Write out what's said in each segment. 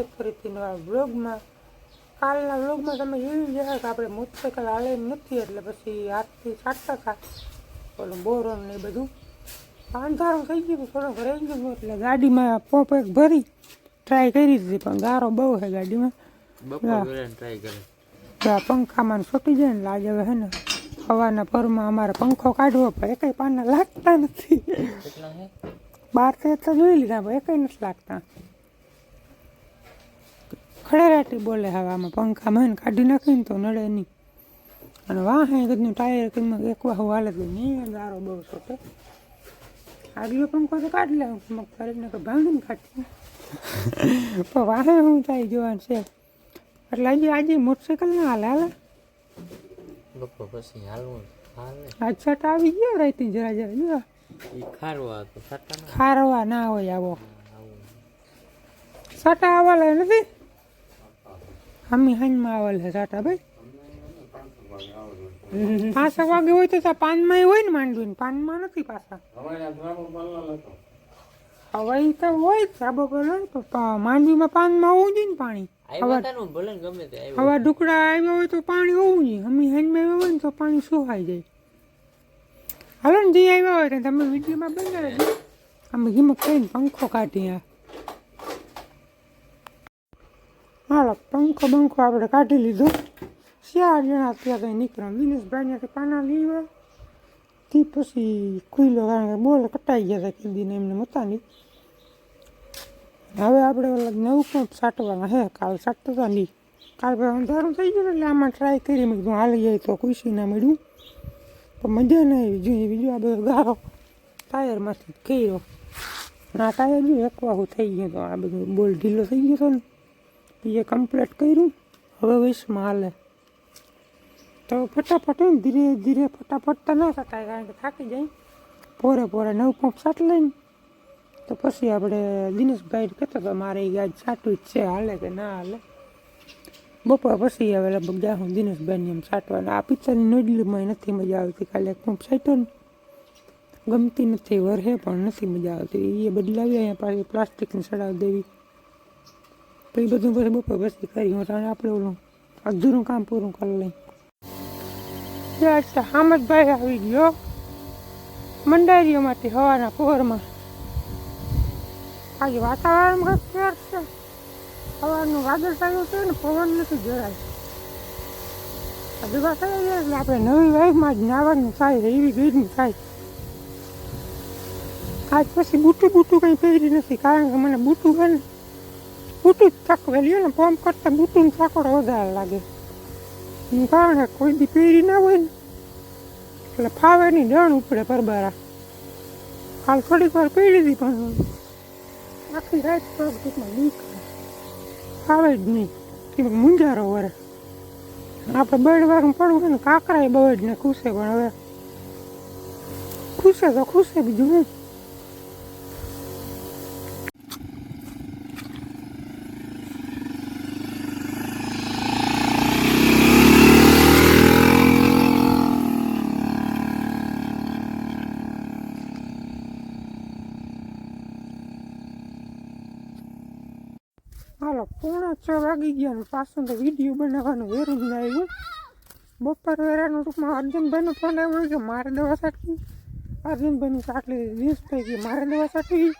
છે ફરીથી નવા બ્લોગમાં કાલના વ્લોગમાં તમે જોયું છે કે આપણે મોટરસાઇકલ હાલે નથી એટલે પછી હાથથી છાંટતા હતા. ઓલું બોરોન ને બધું. અંધારું થઈ ગયું થોડો રહી ગયું એટલે ગાડીમાં પોપ એક ભરી ટ્રાય કરી દીધી પણ ગારો બહુ છે ગાડીમાં. પંખામાં છોટી જાય ને લાગે હવે ને હવાના પરમાં અમારે પંખો કાઢવો પડે એકેય પાના લાગતા નથી. બાર તો જોઈ લીધા પણ એકય નથી લાગતા. ખડેરાટી બોલે હવે આમાં પંખામાં હે કાઢી નાખીને તો નડે નહીં. અને વાહે કદનું ટાયર કદમાં એક વાહુ હાલે તો નહીં દારો બહુ છોટે. આગલો પંખો તો કાઢી લે મગ ફરીને કે ભાંગીને કાઢી પણ વાહે હું થાય જોવાનું છે. એટલે આજે આજે મોટરસાઇકલ ના હાલે હાલે? બપોર પછી હાલવું હાલે. આજ છટ આવી ગયો રાઈતી જરા જરા જો ખારવા ના ખારવા ના હોય આવો. છટા આવવા લાગે નથી? હમી હાંજમાં આવેલા સાટા ભાઈ. પાછા વાગે હોય તો પાનમાં હોય ને માંડવી પાનમાં નથી પાછા. હવે તો હોય સાબો પેલો તો પા- માંડવીમાં પાનમાં હોવું જોઈએ ને પાણી. હવા ડુકડા આવ્યા હોય તો પાણી હોવું જોઈએ. હમી હાંજમાં આવ્યા હોય ને તો પાણી સુહાઈ જાય. હાલો ને જે આવ્યા હોય તમે વિડીયોમાં બનાવે અમે હિંમત કરીને પંખો કાઢી આ હાલો પંખો બંખો આપણે કાઢી લીધો. ચાર જણા ત્યાં કંઈ નીકળ્યા દિનેશભાઈને પાના લીવા તે પછી ખુલ્લો કારણ કે બોલ કટાઈ ગયા હતા કીધીને એમને મતાની હવે આપણે ઓલા નવું પંપ સાટવાના હે, કાલ સાટતા નહીં. કાલ ભાઈ અંધારું થઈ ગયું એટલે આમાં ટ્રાય કરી મેં કીધું, હાલી જાય તો ખુશી ના મળ્યું. પણ મજા ના આવી. જોઈએ બીજું આ બધો ગારો ટાયરમાંથી જ કર્યો. આ ટાયર બી એકવાહું થઈ ગયું તો આ બધું બોલ ઢીલો થઈ ગયો હતો ને. એ કમ્પ્લીટ કર્યું. હવે વીસમાં હાલે. તો ફટાફટ એમ ધીરે ધીરે ફટાફટ તો ના થતા કારણ કે થાકી જાય. પોરે પોરે નવ પંપ સાટ લઈને. તો પછી આપણે દિનેશભાઈ કહેતો હતો, મારે ગાડી સાટું જ છે, હાલે કે ના હાલે? બપોર પછી હવે લગભગ જાઉં દિનેશભાઈને એમ સાટવાના આ પિક્ચરની નોડલીમાં નથી મજા આવતી, કાલે પંપ સાટ્યો ને. ગમતી નથી, વરહે પણ નથી મજા આવતી. એ બદલાવી, અહીંયા પાછી પ્લાસ્ટિકની સડાવી દેવી. તો બધું બધું બપોર પછી કરી હું આપણે ઓલું અધૂરું કામ પૂરું કરી લઈ. હામદભાઈ આવી ગયો. મંડારીઓમાંથી હવાના પોરમાં. આજે વાતાવરણ છે. સવારનું વાદળ થયું છે ને પવન નથી જરાય. ભેગા થઈ ગયા એટલે આપણે નવી વાઈફમાં જ નાવાનું થાય એવી ગીરની થાય. આજ પછી બૂટું બૂટું કંઈ પહેરી નથી, કારણ કે મને બૂટું ને બૂટું જ ચકવેલી ને પંપ કરતાં બુટું ચાકોડો વધારે લાગે કારણ કોઈ બી પહેરી ના હોય ને એટલે ફાવે નહીં ડણ ઉપડે પરબારા હાલ થોડીક વાર પીડી હતી પણ આખી રાત પગ ટૂંકમાં ફાવે જ નહીં કે મુંજારો વરે આપણે બેડ વાગમાં પડવું ને કાંકરા બહુ જ ને ખુશે પણ હવે ખુશે તો ખુશે બીજું નહીં હાલો છ વાગી ગયા ને પાછું તો વીડિયો બનાવવાનું વેરું જ આવ્યું. બપોર વેરાનું ટૂંકમાં અર્જુનભાઈનો ફોન આવ્યો કે મારે દવા સાટવી અર્જુનભાઈની સાટલી થઈ ગઈ મારે દવા સાટવી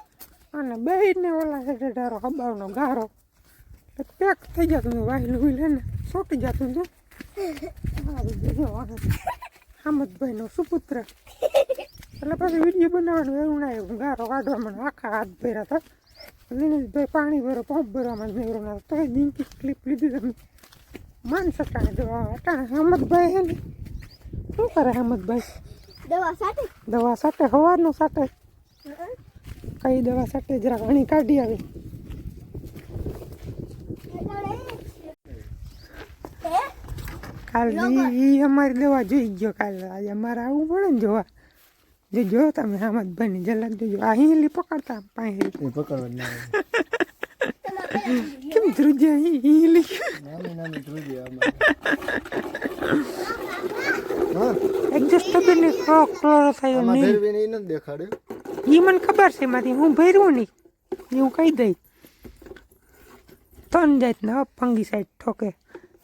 અને બેને ઓલા છે ઢારો હબાવનો ગારો. એટલે પેક થઈ જતું વાહિલું વિલ ને સોટી જતું હતું હામદભાઈનો સુપુત્ર. એટલે પછી વીડિયો બનાવવાનું એવું ના ગારો કાઢવામાં આખા હાથ ભર્યા હતા. દિનેશભાઈ પાણી ભરો પંપ ભરવામાં જ નહીં તો દિનકી ક્લિપ લીધી તમે. માન સટાણે દવા અટાણે હમદભાઈ હે ને. શું કરે હમદભાઈ દવા સાથે? દવા સાટે સવારનું સાટે કઈ દવા સાટે જરા ઘણી કાઢી આવે. કાલ એ અમારી દવા જોઈ ગયો કાલ આજે અમારે આવવું પડે ને જોવા. જો જો તમે હમદભાઈની ઝલક જોજો આ હિંલી પકડતા પાસે પકડવા કેમ ધ્રુજ્યા હિલી નાની નાની ધ્રુજી એડજસ્ટ તો બેને ક્રોક ક્લોરો થયો નહીં. નથી દેખાડ્યું. મને ખબર છે એમાંથી. હું ભેરવું નહીં. એવું કહી દઈ. ત્રણ જાતના ફંગી સાઈડ ઠોકે.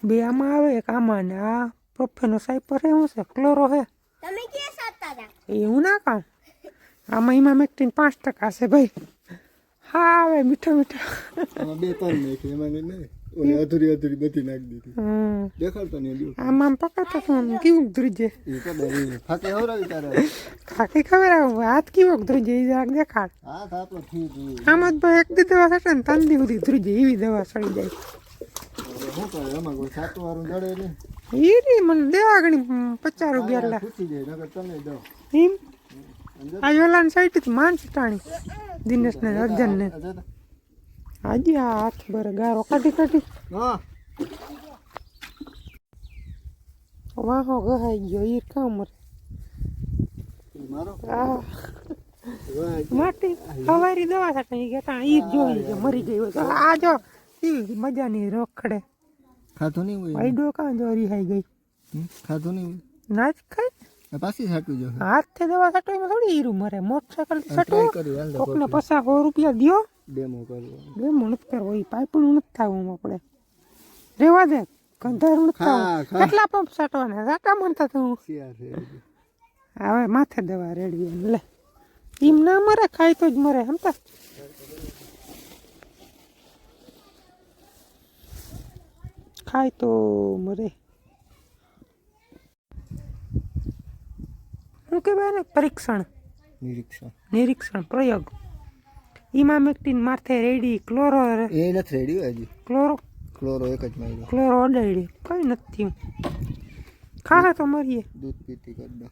બે આમાં આવે એક આમાં ને આ. પ્રોફેનો સાઈપર હે શું છે? ક્લોરો હે. તમે એવું ના કામ આમાં એમાં મેક્ટીન પાંચ ટકા છે ભાઈ. હા હવે મીઠો મીઠો. આમાં બે ત્રણ નાખી એમાં નહીં. નહીં અધૂરી અધૂરી બધી નાખી દીધી. દેખાડતો નહીં આમાં આમ પકાતો કેવું ધ્રુજે એ તો ડરી ફાકે હવરાવી તારે. ખાકી ખબર આવે હાથ કેવો ધ્રુજે એ જરાક દેખાડ. હા આમાં એક દી દવા સટે ને ત્રણ દી સુધી ધ્રુજે એવી દવા સડી જાય. શું કરે? એમાં કોઈ સાતું વાળું જડે નહીં. એ રી મને દેવા ગણી પચાસ રૂપિયા આ લા. પૂછી જાય નકર તમે દો એમ આ ઓલાની સાઈડ માન ટાણી. દિનેશ ને અર્જન ને. આજે આ હાથ બરે ગારો કાઢી કાઢી. વાહો ગહાઈ ગયો ઈ કામ રે. આ માટી હવારી દવા સાથે ગયા તા ઈ જોઈ મરી ગઈ આ જો ઈ મજાની રખડે. ખાધું નહીં હોય વાઈડો કાં જોરી રિહાઈ ગઈ. ખાધો નહીં ના જ ખાય હોય પાછી સાટું જો. હાથથી દવા છાંટવામાં થોડી હીરું મરે. મોટરસાયકલ હાલ કોકને પચાસ સો રૂપિયા દ્યો. ડેમો કરવો. ડેમો નથી કરવો એ પાઇપનું નથી થવું આપણે. રેવા દે કંધાર નથી થવું. કેટલા પંપ સાટવાના સાટા મનતા તું હવે માથે દવા રેડવી એમ લે. એમ ના મરે ખાય તો જ મરે હમતા ખાય તો મરે. શું કહેવાય પરીક્ષણ. નિરીક્ષણ. નિરીક્ષણ પ્રયોગ. ઇમામેક્ટિન માથે રેડી ક્લોરો એ નથી રેડી હજી. ક્લોરો. ક્લોરો એક જ માર્યો. ક્લોરો અડાડી. કઈ નથી ખાહે તો મરીએ. દૂધ પીતી કરડો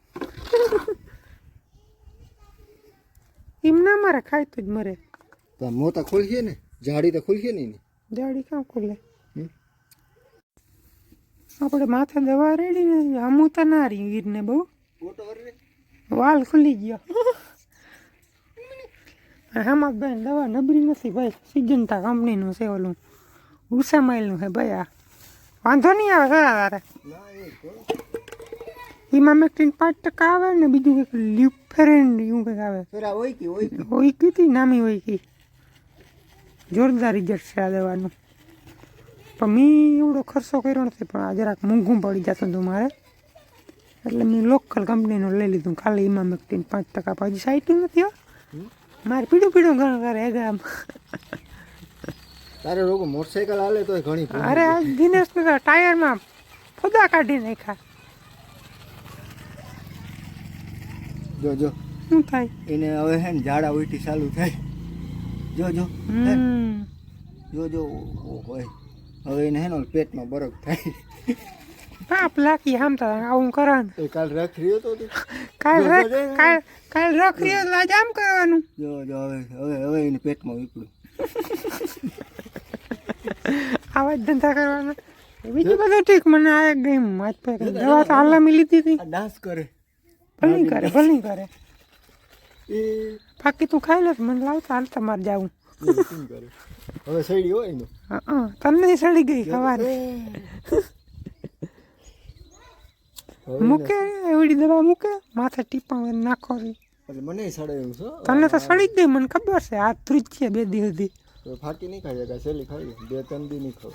એમ ના મરે ખાય તો જ મરે. મોતા ખોલશે ને? જાડી તો ખોલશે નહીં ને જાડી કામ ખુલે? આપણે માથે દવા રેડી ને આમું તો ના રહી વીરને બહુ. વાલ ખુલી ગયો. હામાં બેન દવા નબળી નથી ભાઈ. સિજન્ટા કંપનીનું છે ઓલું. ઉષા માઇલનું છે ભાઈ આ. વાંધો નહીં આવે ખરા તારે એમાં મેક્ટીન પાંચ ટકા આવે ને બીજું કંઈક લ્યુફેરેન એવું કંઈક આવે. ઓઈકી કીધી નામી હોય કી જોરદાર રિઝલ્ટ છે આ દવાનું. પણ મેં એવડો ખર્ચો કર્યો નથી પણ આ જરાક મોંઘું પડી જતું હતું મારે. એટલે મેં લોકલ કંપનીનું લઈ લીધું. ખાલી એમાં મેક્ટીન પાંચ ટકા પછી સાઈટું નથી મારે પીડું પીડું ઘણું કરે ગામ તારે લોકો મોટરસાયકલ હાલે તો ઘણી અરે આ દિનેશ ટાયરમાં ફોદા કાઢી નાખ્યા. જો જો. શું થાય? એને હવે હે ને ઝાડા ઉલટી ચાલુ થાય. જો જો. જો જો. ઓ હોય હવે એને હે ને ઓલું પેટમાં બરફ થાય. પાપ લાખી હામતા આવું કરાન એ કાલ રાખ રહ્યો તો. કાલ રખ. કાલ કાલ રખ રહ્યો લાજ આમ કરવાનું. જો જો હવે હવે હવે એને પેટમાં વિપડું આવા ધંધા કરવાના. બીજું બધું ઠીક. મને આ ગેમ ગઈ માથ પે દવા તો હાલામી લીધી હતી ડાન્સ કરે. ભલે કરે ભલે કરે. એ બાકી તું ખાઈ લે મને લાવતા હાલ તમારે જાવું. એ શું કરે હવે સડી હોય ને? તમને સડી ગઈ સવારે. મૂકે એવડી દવા મૂકે માથે ટીપા નાખો મને સડે એવું છે? તમને તો સડી જ ગઈ મને ખબર છે. હાથ ત્રીજ છે બે દી સુધી. ફાકી નહીં ખાઈ શકાય સહેલી ખાઈ બે ત્રણ દી નહીં ખાવ.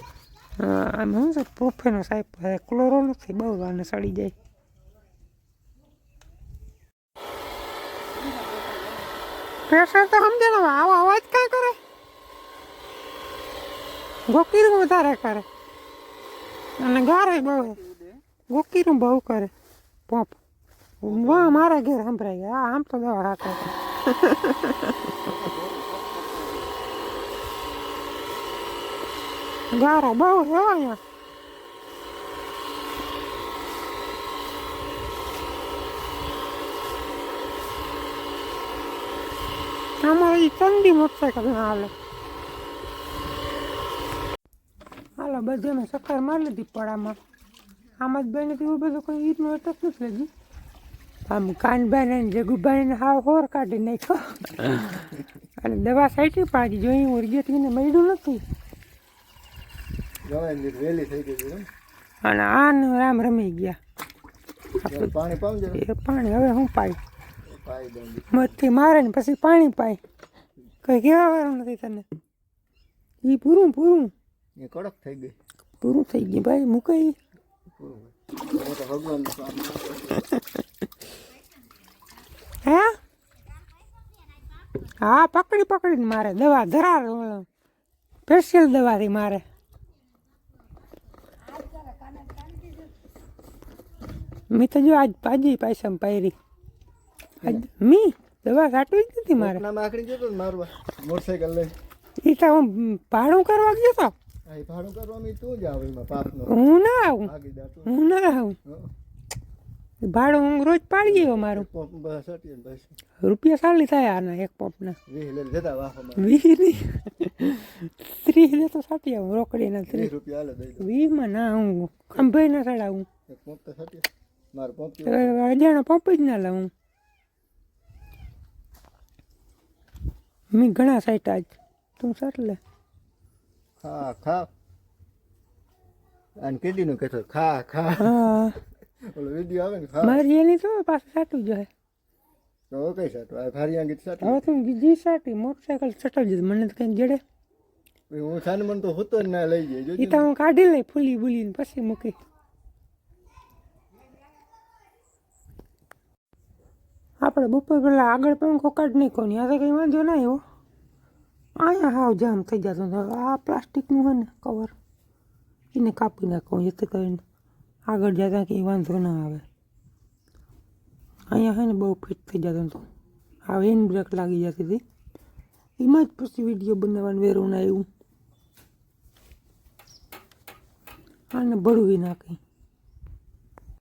હા, આમ શું છે પ્રોફેનો સાહેબ ક્લોરો નથી બહુ આને સડી જાય. પ્રેશર તો સમજે ને આવો અવાજ કાં કરે? ગોકીરું વધારે કરે. અને ગારે બહુ. ગોકીરું બહુ કરે. પોપ. વાહ, મારા ઘેર સંભળાય ગયા. આમ તો દવા રાખે ગારો બહુ છે અહીંયા. આમાં એ ઠંડી મોટરસાયકલ ના હાલે હાલો બધે મેં સક્કર મારી લીધી પડામાં. આમાં જ બેને એવું બધું કોઈ ઈદનું અટક નથી લાગ્યું આમ કાનભાઈને ને જગુભાઈને હાવ હોર કાઢી નાખ્યો. અને દવા સાઈટી પાડી જોઈ હું રિજેટીને મળ્યું નથી. ને વહેલી થઈ ગઈ અને આને રામ રમી ગયા. પાણી હવે હું પાઈ. મધથી મારે ને પછી પાણી પાય. કઈ કેવા વાળું નથી તને. એ પૂરું પૂરું એ કડક થઈ ગઈ. પૂરું થઈ ગયું ભાઈ મૂકાઈ કામ હે? હા પકડી પકડીને મારે દવા ધરાર સ્પેશિયલ દવાથી મારે. મેં તો જો આજ પાજી પૈસા પાયરી. મી? દવા સાટવી જ નથી મારે. ના માખડી જતો ને મારવા. મોટરસાઇકલ લઈ. ઈ તો હું ભાડું કરવા ગયો તો. આઈ ભાડું કરવા મી તું જ આવ એમાં પાપનો હું ના આવું. હું ના આવું. ભાડું હું રોજ પાડી ગયો મારું. ને રૂપિયા સાલી થાય આના એક પંપના. વીસ નહીં ત્રીસ દે તો સાટી આવું રોકડીના ત્રીસ. વીસમાં ના હું ખંભાઈ ના ચડાવું. અજાણો પંપ જ ના લાવું. મેં ઘણા સાઈટ આજ તું સર લે. ખા ખા. અને કીધીનું કહેતો ખા ખા. હા. ઓલો વીડિયો આવે ને ખા. મારી એની તો પાછું સાટું જોઈએ તો હવે કઈ સાટું? આ ફારિયા આંગી સાટું હવે તું બીજી સાટી મોટરસાયકલ સટાવજે મને તો કંઈ જડે હું સાન મન તો હોતો જ ના લઈ જાય એ તો હું કાઢી લઈ ફૂલી બુલીને પછી મૂકી. આપણે બપોર પહેલાં આગળ પંખો કાઢ નાખો ને આ તો કંઈ વાંધો ના આવ્યો. અહીંયા હાવ જામ થઈ જતો આ પ્લાસ્ટિકનું હોય ને કવર એને કાપી નાખો જેથી કરીને આગળ જતા કંઈ વાંધો ના આવે. અહીંયા છે ને બહુ ફિટ થઈ જતો હતો. આ વેન બ્રેક લાગી જતી હતી. એમાં જ પછી વીડિયો બનાવવાનું વેરું ના આવ્યું આને ભળવી નાખી.